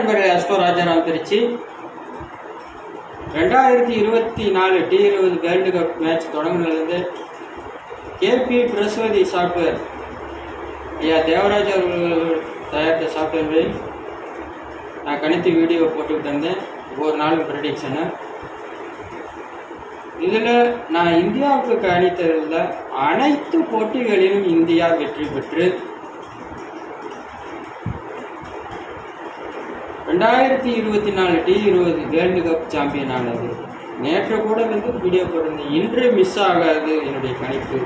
நண்பர்களே அஸ்வ ராஜாராம் திருச்சி ரெண்டாயிரத்தி இருபத்தி நாலு டி இருபது வேர்ல்டு கப் மேட்ச் தொடங்கினதுலேருந்து கேபி பிரஸ்வதி சாஃப்ட்வேர் ஐயா தேவராஜ் அவர்கள் தயாரித்த சாஃப்ட்வேர்களை நான் கணித்து வீடியோ போட்டுக்கிட்டு இருந்தேன். ஒரு நாள் ப்ரெடிக்ஷனு இதில் நான் இந்தியாவுக்கு கணித்ததில் அனைத்து போட்டிகளிலும் இந்தியா வெற்றி பெற்று ரெண்டாயிரத்தி இருபத்தி நாலு டி இருபது வேர்ல்டு கப் சாம்பியன் ஆனது. நேற்று கூட வந்து வீடியோ போட்டிருந்தேன். இன்று மிஸ் ஆகாது என்னுடைய கணிப்பு.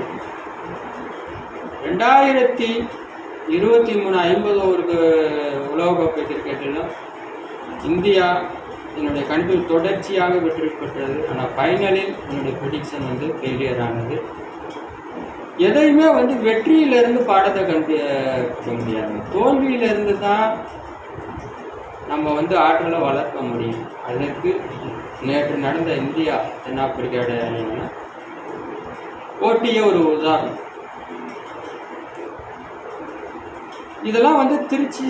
ரெண்டாயிரத்தி இருபத்தி மூணு ஐம்பது ஓவருக்கு உலகக்கோப்பை கிரிக்கெட்டில் இந்தியா என்னுடைய கணிப்பில் தொடர்ச்சியாக வெற்றி பெற்றது. ஆனால் ஃபைனலில் என்னுடைய ப்ரிடிக்ஷன் வந்து ஃபெயிலியர் ஆனது. எதையுமே வந்து வெற்றியிலிருந்து பாடத்தை கண்டு முடியாது. தோல்வியிலிருந்து தான் நம்ம வந்து ஆற்றலை வளர்க்க முடியும். அதற்கு நேற்று நடந்த இந்தியா தென்னாப்பிரிக்காவுடைய அணியான போட்டியே ஒரு உதாரணம். இதெல்லாம் வந்து திருச்சி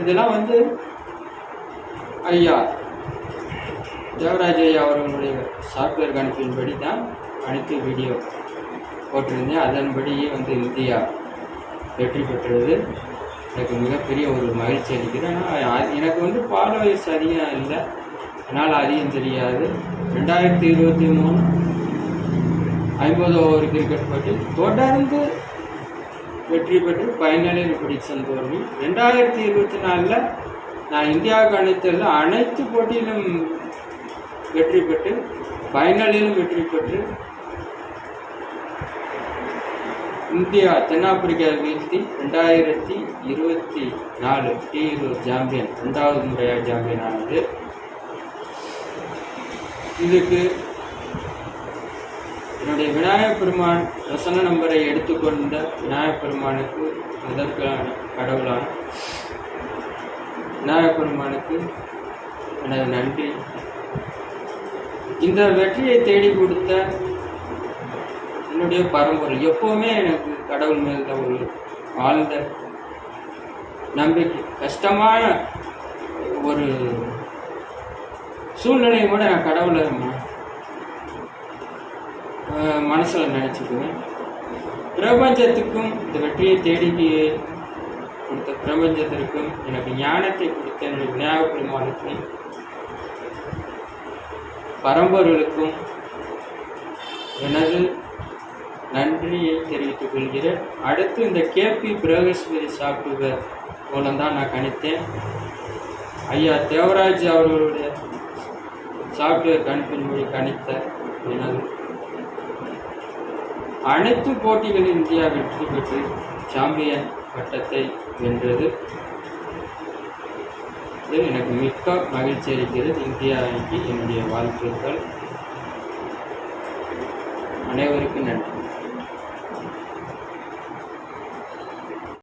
இதெல்லாம் வந்து ஐயா தேவராஜ் ஐயா அவர்களுடைய சாஃப்ட்வேர் கணிப்பின்படி தான் அனைத்து வீடியோ போட்டிருந்தேன். அதன்படியே வந்து இந்தியா வெற்றி பெற்றது. எனக்கு மிகப்பெரிய ஒரு மகிழ்ச்சி அளிக்குது. ஆனால் எனக்கு வந்து ஃபாலோவர்ஸ் அதிகம் இல்லை. என்னால் அதிகம் தெரியாது. ரெண்டாயிரத்தி இருபத்தி மூணு ஐம்பது ஓவர் கிரிக்கெட் போட்டி. தொடர்ந்து வெற்றி பெற்று ஃபைனலில் பிடிச்சன் தோல்வி ரெண்டாயிரத்தி இருபத்தி நாலில் நான் இந்தியாவுக்கு அனைத்தில் அனைத்து போட்டியிலும் வெற்றி பெற்று ஃபைனலிலும் வெற்றி பெற்று இந்தியா தென்னாப்பிரிக்கா வீழ்த்தி ரெண்டாயிரத்தி இருபத்தி நாலு டி இருபது சாம்பியன் ரெண்டாவது முறையாக சாம்பியன் ஆனது. இதுக்கு என்னுடைய விநாயகப் பெருமான் வசன நம்பரை எடுத்துக்கொண்ட விநாயகப் பெருமானுக்கு முதற்கான கடவுளான விநாயகப் பெருமானுக்கு எனது நன்றி. இந்த வெற்றியை தேடி கொடுத்த என்னுடைய பரம்பரை எப்போவுமே எனக்கு கடவுள் மேல் ஒரு ஆழ்ந்த நம்பிக்கை. கஷ்டமான ஒரு சூழ்நிலையை கூட நான் கடவுளை மனசில் நினச்சிக்குவேன். பிரபஞ்சத்துக்கும் இந்த வெற்றியை தேடி கொடுத்த பிரபஞ்சத்திற்கும் எனக்கு ஞானத்தை கொடுத்த என்னுடைய விநாயகப் பெருமானுக்கும் பரம்பொருளுக்கும் எனது நன்றியை தெரிவித்துக் கொள்கிறேன். அடுத்து இந்த கேபி பிரகஸ்வரி சாஃப்ட்வேர் மூலம் தான் நான் கணித்தேன். ஐயா தேவராஜ் அவர்களுடைய சாஃப்ட்வேர் கணிப்பின்படி கணித்த எனது அனைத்து போட்டிகளில் இந்தியா வெற்றி பெற்று சாம்பியன் பட்டத்தை வென்றது. இது எனக்கு மிக்க மகிழ்ச்சி அளிக்கிறது. இந்தியா என்னுடைய வாழ்த்துக்கள். அனைவருக்கும் நன்றி.